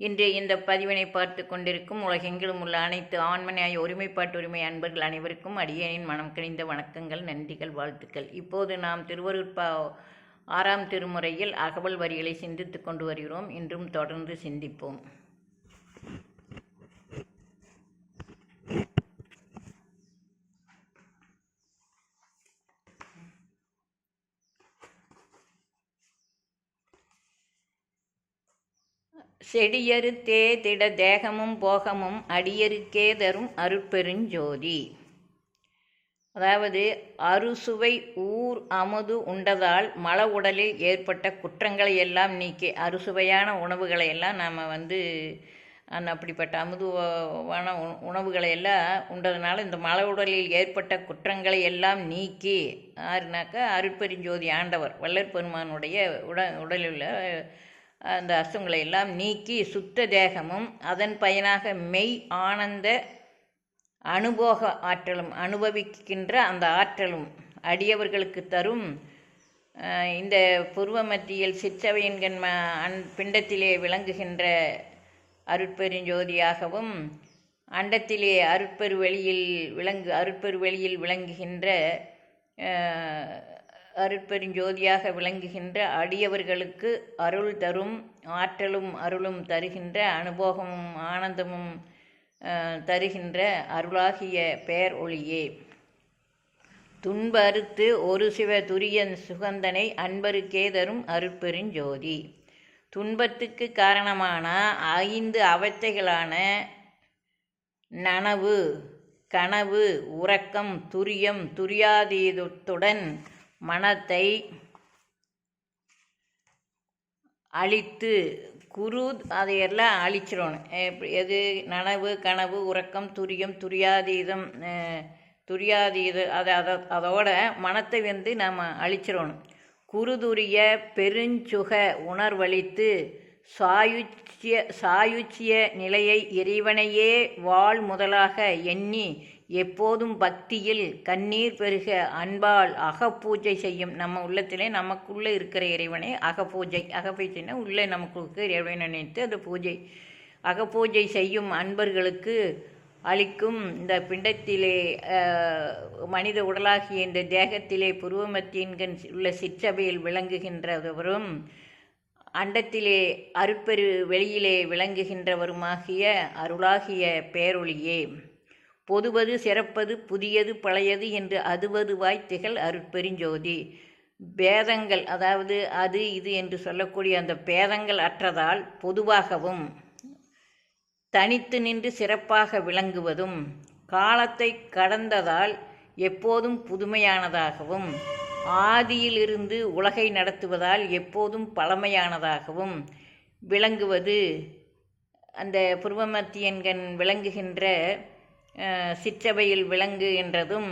இன்று இந்த பதிவினை பார்த்து கொண்டிருக்கும் உலகெங்கிலும் உள்ள அனைத்து ஆண்மனையாய் ஒருமைப்பாட்டு உரிமை அன்பர்கள் அனைவருக்கும் அடியேனின் மனம் கணிந்த வணக்கங்கள் நன்றிகள் வாழ்த்துக்கள். இப்போது நாம் திருவருட்பா ஆறாம் திருமுறையில் அகவல் வரிகளை சிந்தித்து கொண்டு வருகிறோம். இன்றும் தொடர்ந்து சிந்திப்போம். செடியறுத்தே திட தேகமும் போகமும் அடியருக்கே தரும் அருட்பெருஞ்சோதி அதாவது அறுசுவை ஊர் அமுது உண்டதால் மல உடலில் ஏற்பட்ட குற்றங்களை எல்லாம் நீக்கி அறுசுவையான உணவுகளை எல்லாம் நாம் வந்து அந்த அப்படிப்பட்ட அமுதுவான உ- உணவுகளை எல்லாம் உண்டதுனால இந்த மல உடலில் ஏற்பட்ட குற்றங்களை எல்லாம் நீக்கி ஆறுனாக்கா அருட்பெருஞ்சோதி ஆண்டவர் வள்ளற் பெருமானுடைய உட உடலில் உள்ள அந்த அசுங்களை எல்லாம் நீக்கி சுத்த தேகமும் அதன் பயனாக மெய் ஆனந்த அனுபோக ஆற்றலும் அனுபவிக்கின்ற அந்த ஆற்றலும் அடியவர்களுக்கு தரும். இந்த புருவ மத்தியில் சிற்றவையன்கண் அன் பிண்டத்திலே விளங்குகின்ற அருட்பெருஞ்சோதியாகவும் அண்டத்திலே அருட்பெரு வெளியில் விளங்கு அருட்பெரு வெளியில் விளங்குகின்ற அருட்பெருஞ்சோதியாக விளங்குகின்ற அடியவர்களுக்கு அருள் தரும் ஆற்றலும் அருளும் தருகின்ற அனுபோகமும் ஆனந்தமும் தருகின்ற அருளாகிய பேர் ஒளியே. துன்ப அறுத்து ஒரு சிவ துரியன் சுகந்தனை அன்பருக்கே தரும் அருட்பெருஞ்சோதி துன்பத்துக்கு காரணமான ஐந்து அவத்தைகளான நனவு கனவு உறக்கம் துரியம் துரியாதீதத்துடன் மனத்தை அழித்து குரு அதையெல்லாம் அழிச்சிடணும். எப்படி- எது நனவு கனவு உறக்கம் துரியம் துரியாதீதம் துரியாதீதம் துரியாதீத அதை அதை அதோட மனத்தை வந்து நாம் அழிச்சிடணும். குருதுரிய பெருஞ்சுக உணர்வளித்து சாயுச்சிய சாயுச்சிய நிலையை இறைவனையே வாழ் முதலாக எண்ணி எப்போதும் பக்தியில் கண்ணீர் பெருக அன்பால் அகப்பூஜை செய்யும் நம்ம உள்ளத்திலே நமக்குள்ளே இருக்கிற இறைவனை அகப்பூஜை அகப்பூஜைனா உள்ளே நமக்கு இருக்கிற இறைவனை நினைத்து அந்த பூஜை அகப்பூஜை செய்யும் அன்பர்களுக்கு அளிக்கும் இந்த பிண்டத்திலே மனித உடலாகிய இந்த தேகத்திலே புருவமத்தின்கண் உள்ள சிற்றபையில் விளங்குகின்றவரும் அண்டத்திலே அருட்பெரு வெளியிலே விளங்குகின்றவருமாகிய அருளாகிய பேரொழியே பொதுவது சிறப்பது புதியது பழையது என்று அதுவதுவாய் திகழ் அருட்பெருஞ்சோதி. பேதங்கள் அதாவது அது இது என்று சொல்லக்கூடிய அந்த பேதங்கள் அற்றதால் பொதுவாகவும் தனித்து நின்று சிறப்பாக விளங்குவதும் காலத்தை கடந்ததால் எப்போதும் புதுமையானதாகவும் ஆதியிலிருந்து உலகை நடத்துவதால் எப்போதும் பழமையானதாகவும் விளங்குவது அந்த புருவமத்தியன்கண் விளங்குகின்ற சிற்றவையில் சிற்றபையில் விளங்குகின்றதும்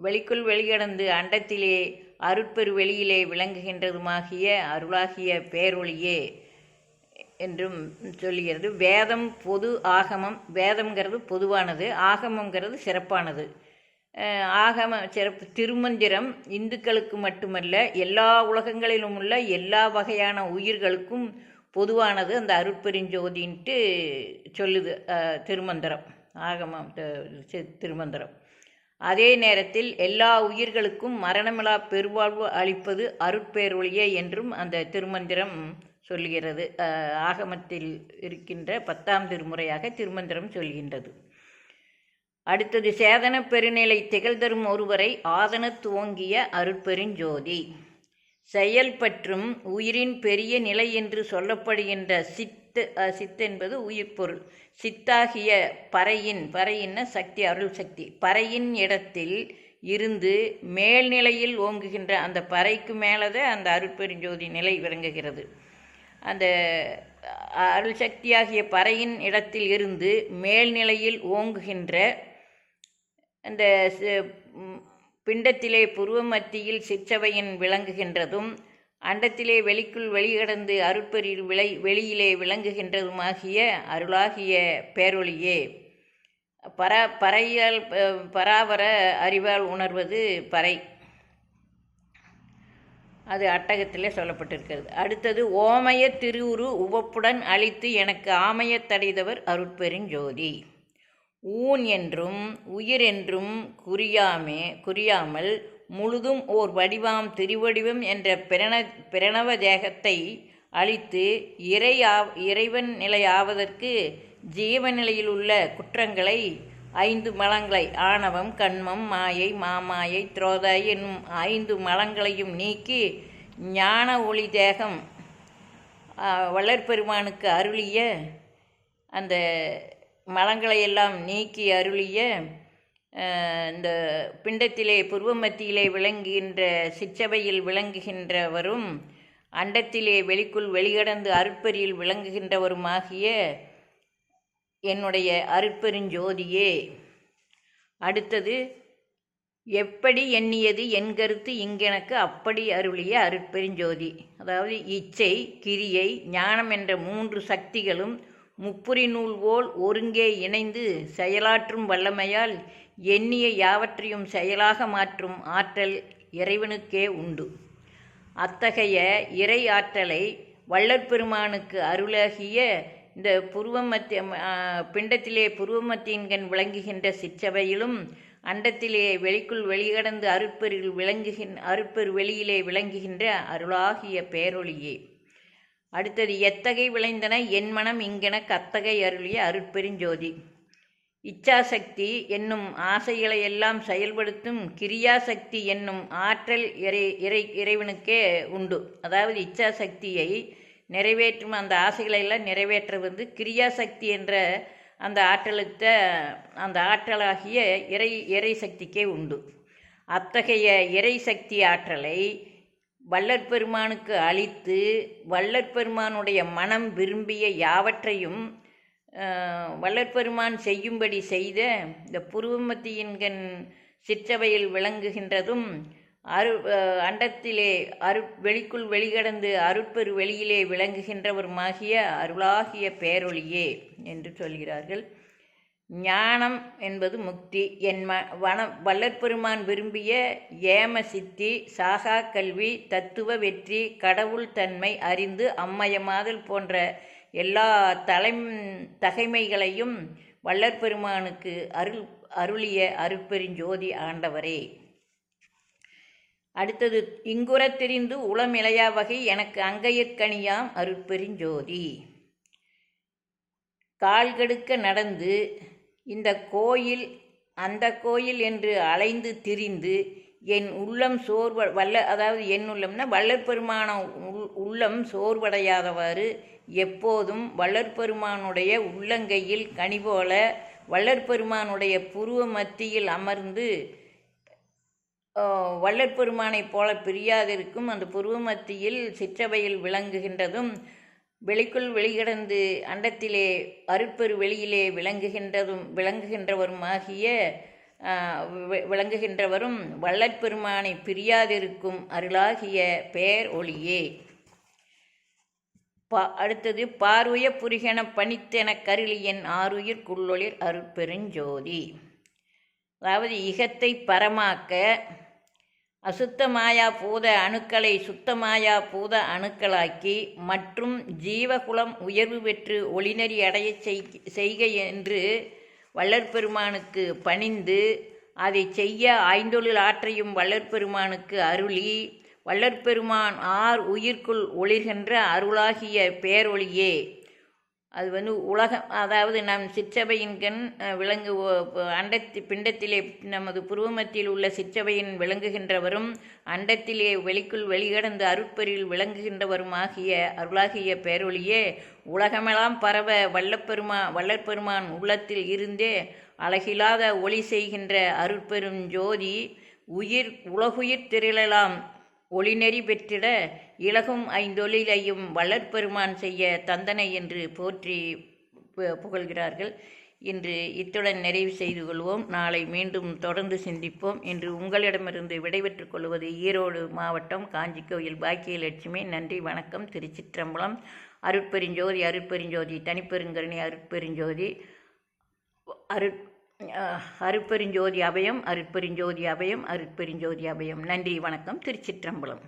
வெளிக்குள் வெளியடந்து அண்டத்திலே அருட்பெரு வெளியிலே விளங்குகின்றதுமாகிய அருளாகிய பேரொழியே என்றும் சொல்லுகிறது வேதம் பொது ஆகமம் வேதம்ங்கிறது பொதுவானது ஆகமங்கிறது சிறப்பானது. ஆகம சிறப்பு திருமந்திரம் இந்துக்களுக்கு மட்டுமல்ல எல்லா உலகங்களிலும் உள்ள எல்லா வகையான உயிர்களுக்கும் பொதுவானது அந்த அருட்பெருஞ்சோதின்ட்டு சொல்லுது திருமந்திரம். ஆகமம் திருமந்திரம். அதே நேரத்தில் எல்லா உயிர்களுக்கும் மரணமிலா பெருவாழ்வு அளிப்பது அருட்பேரொழியே என்றும் அந்த திருமந்திரம் சொல்கிறது ஆகமத்தில் இருக்கின்ற பத்தாம் திருமுறையாக திருமந்திரம் சொல்கின்றது. அடுத்தது சேதன பெருநிலை திகழ்தரும் ஒருவரை ஆதன துவங்கிய அருட்பெருஞ்சோதி செயல்பற்றும் உயிரின் பெரிய நிலை என்று சொல்லப்படுகின்ற சித் சித்து சித்து என்பது உயிர் பொருள். சித்தாகிய பறையின் பறையின்ன சக்தி அருள் சக்தி. பறையின் இடத்தில் இருந்து மேல்நிலையில் ஓங்குகின்ற அந்த பறைக்கு மேலதே அந்த அருட்பெருஞ்சோதி நிலை விளங்குகிறது. அந்த அருள் சக்தியாகிய பறையின் இடத்தில் இருந்து மேல்நிலையில் ஓங்குகின்ற அந்த பிண்டத்திலே புருவ மத்தியில் சிற்றவையின் விளங்குகின்றதும் அண்டத்திலே வெளிக்குள் வெளிகடந்து அருட்பெரில் விளை வெளியிலே விளங்குகின்றதுமாகிய அருளாகிய பேரொழியே பர பறையால் ப- பராவர அறிவால் உணர்வது பறை. அது அட்டகத்திலே சொல்லப்பட்டிருக்கிறது. அடுத்தது ஓமய திருவுரு உவப்புடன் அழித்து எனக்கு ஆமையத் தடைதவர் அருட்பெருஞ்சோதி ஊன் என்றும் உயிர் என்றும் குறியாமே குறியாமல் முழுதும் ஓர் வடிவாம் திருவடிவம் என்ற பிரண பிரணவ தேகத்தை அழித்து இறை இறைவன் நிலையாவதற்கு ஜீவநிலையில் உள்ள குற்றங்களை ஐந்து மலங்களை ஆணவம் கண்மம் மாயை மாமாயை துரோதாய் என்னும் ஐந்து மலங்களையும் நீக்கி ஞான ஒளி தேகம் வளர்பெருமானுக்கு அருளிய அந்த மலங்களையெல்லாம் நீக்கி அருளிய இந்த பிண்டத்திலே புருவ மத்தியிலே விளங்குகின்ற சிற்றவையில் விளங்குகின்றவரும் அண்டத்திலே வெளிக்குள் வெளிகடந்து அருட்பரியில் விளங்குகின்றவருமாகிய என்னுடைய அருட்பெருஞ்சோதியே அடுத்தது எப்படி எண்ணியது என் கருத்து இங்கெனக்கு அப்படி அருளிய அருட்பெருஞ்சோதி. அதாவது இச்சை கிரியை ஞானம் என்ற மூன்று சக்திகளும் முப்புரி நூல் போல் ஒருங்கே இணைந்து செயலாற்றும் வல்லமையால் எண்ணிய யாவற்றையும் செயலாக மாற்றும் ஆற்றல் இறைவனுக்கே உண்டு. அத்தகைய இறை ஆற்றலை வள்ளற்பெருமானுக்கு அருளாகிய இந்த புருவமத்திய பிண்டத்திலே புருவமத்தியன்கண் விளங்குகின்ற சிற்றவையிலும் அண்டத்திலே வெளிக்குள் வெளிகடந்து அருட்பெரில் விளங்குகின் அருட்பெரு வெளியிலே விளங்குகின்ற அருளாகிய பேரொழியே அடுத்தது எத்தகை விளைந்தன? என் மனம் இங்கென கத்தகை அருளிய அருட்பெருஞ்சோதி இச்சாசக்தி என்னும் ஆசைகளை எல்லாம் செயல்படுத்தும் கிரியாசக்தி என்னும் ஆற்றல் இறை இறை இறைவனுக்கே உண்டு. அதாவது இச்சாசக்தியை நிறைவேற்றும் அந்த ஆசைகளை எல்லாம் நிறைவேற்ற வந்து கிரியாசக்தி என்ற அந்த ஆற்றலுத்த அந்த ஆற்றலாகிய இறை இறை சக்திக்கே உண்டு. அத்தகைய இறை சக்தி ஆற்றலை வள்ளற்பெருமானுக்கு அளித்து வள்ளற்பெருமானுடைய மனம் விரும்பிய யாவற்றையும் வல்லற்பெருமான் வள்ளற்பெருமான் செய்யும்படி செய்த இந்த புருவமத்தியின்கண் சிற்றவையில் விளங்குகின்றதும் அரு அண்டத்திலே அரு வெளிக்குள் வெளிகடந்து அருட்பெரு வெளியிலே விளங்குகின்றவருமாகிய அருளாகிய பேரொழியே என்று சொல்கிறார்கள். ஞானம் என்பது முக்தி. என் ம வன விரும்பிய ஏம சித்தி சாகா கல்வி தத்துவ வெற்றி கடவுள் தன்மை அறிந்து அம்மயமாதல் போன்ற எல்லா தலை தகைமைகளையும் வல்லற்பெருமானுக்கு அருள் அருளிய அருட்பெருஞ்சோதி ஆண்டவரே. அடுத்தது இங்குற தெரிந்து உளமிளையா வகை எனக்கு அங்கையற்கணியாம் அருட்பெருஞ்சோதி. கால்கெடுக்க நடந்து இந்த கோயில் அந்த கோயில் என்று அலைந்து திரிந்து என் உள்ளம் சோர்வ வல்ல அதாவது என் உள்ளம்னா வள்ளற்பெருமான உள்- உள்ளம் சோர்வடையாதவாறு எப்போதும் வள்ளற்பெருமானுடைய உள்ளங்கையில் கனிபோல வள்ளற்பெருமானுடைய புருவ மத்தியில் அமர்ந்து ஆஹ், வள்ளற்பெருமானைப் போல பிரியாதிருக்கும் அந்த புருவ மத்தியில் சிற்றவையில் விளங்குகின்றதும் வெளிக்குள் வெளிகிடந்து அண்டத்திலே அருட்பெரு வெளியிலே விளங்குகின்றதும் விளங்குகின்றவருமாகிய விளங்குகின்றவரும் வள்ளற்பெருமானை பிரியாதிருக்கும் அருளாகிய பேர் ஒளியே பா அடுத்தது பார்வைய புரிகன பணித்தென கருளியன் ஆருயிர் குள்ளொளிர் அருட்பெருஞ்சோதி அதாவது இகத்தை பரமாக்க அசுத்தமாயா பூத அணுக்களை சுத்தமாயா பூத அணுக்களாக்கி மற்றும் ஜீவகுலம் உயர்வு பெற்று ஒளிநறி அடையச் செய்க என்று வள்ளற்பெருமானுக்கு பணிந்து அதை செய்ய ஐந்தொழில் ஆற்றையும் வள்ளற்பெருமானுக்கு அருளி வள்ளற்பெருமான் ஆர் உயிர்க்குள் ஒளிர்கின்ற அருளாகிய பேரொளியே அது வந்து உலகம் அதாவது நம் சிற்றபையின்கண் கண் விளங்கு அண்டத்தி பிண்டத்திலே நமது புருவமத்தில் உள்ள சிற்றவையின் விளங்குகின்றவரும் அண்டத்திலே வெளிக்குள் வெளிகடந்து அருட்பெருள் விளங்குகின்றவரும் ஆகிய அருளாகிய பேரொழியே உலகமெல்லாம் பரவ வல்லப்பெருமா வல்லற்பெருமான் உள்ளத்தில் இருந்தே அழகில்லாத ஒளி செய்கின்ற அருட்பெரும் ஜோதி உயிர் உலகுயிர் திரளலாம். ஒளிநெறி பெற்றிட இலகும் ஐந்தொழிலையும் வளர்ப்பெருமான் செய்ய தந்தனை என்று போற்றி பு- புகழ்கிறார்கள். இன்று இத்துடன் நிறைவு செய்து கொள்வோம். நாளை மீண்டும் தொடர்ந்து சிந்திப்போம். இன்று உங்களிடமிருந்து விடைபெற்றுக் கொள்வது ஈரோடு மாவட்டம் காஞ்சி கோயில் பாக்கியலட்சுமி. நன்றி வணக்கம். திருச்சிற்றம்பலம். அருட்பெருஞ்சோதி அருட்பெருஞ்சோதி தனிப்பெருங்கருணி அருட்பெருஞ்சோதி அருட் அருட்பெருஞ்சோதி அபயம் அருட்பெருஞ்சோதி அபயம் அருட்பெருஞ்சோதி அபயம். நன்றி வணக்கம். திருச்சிற்றம்பலம்.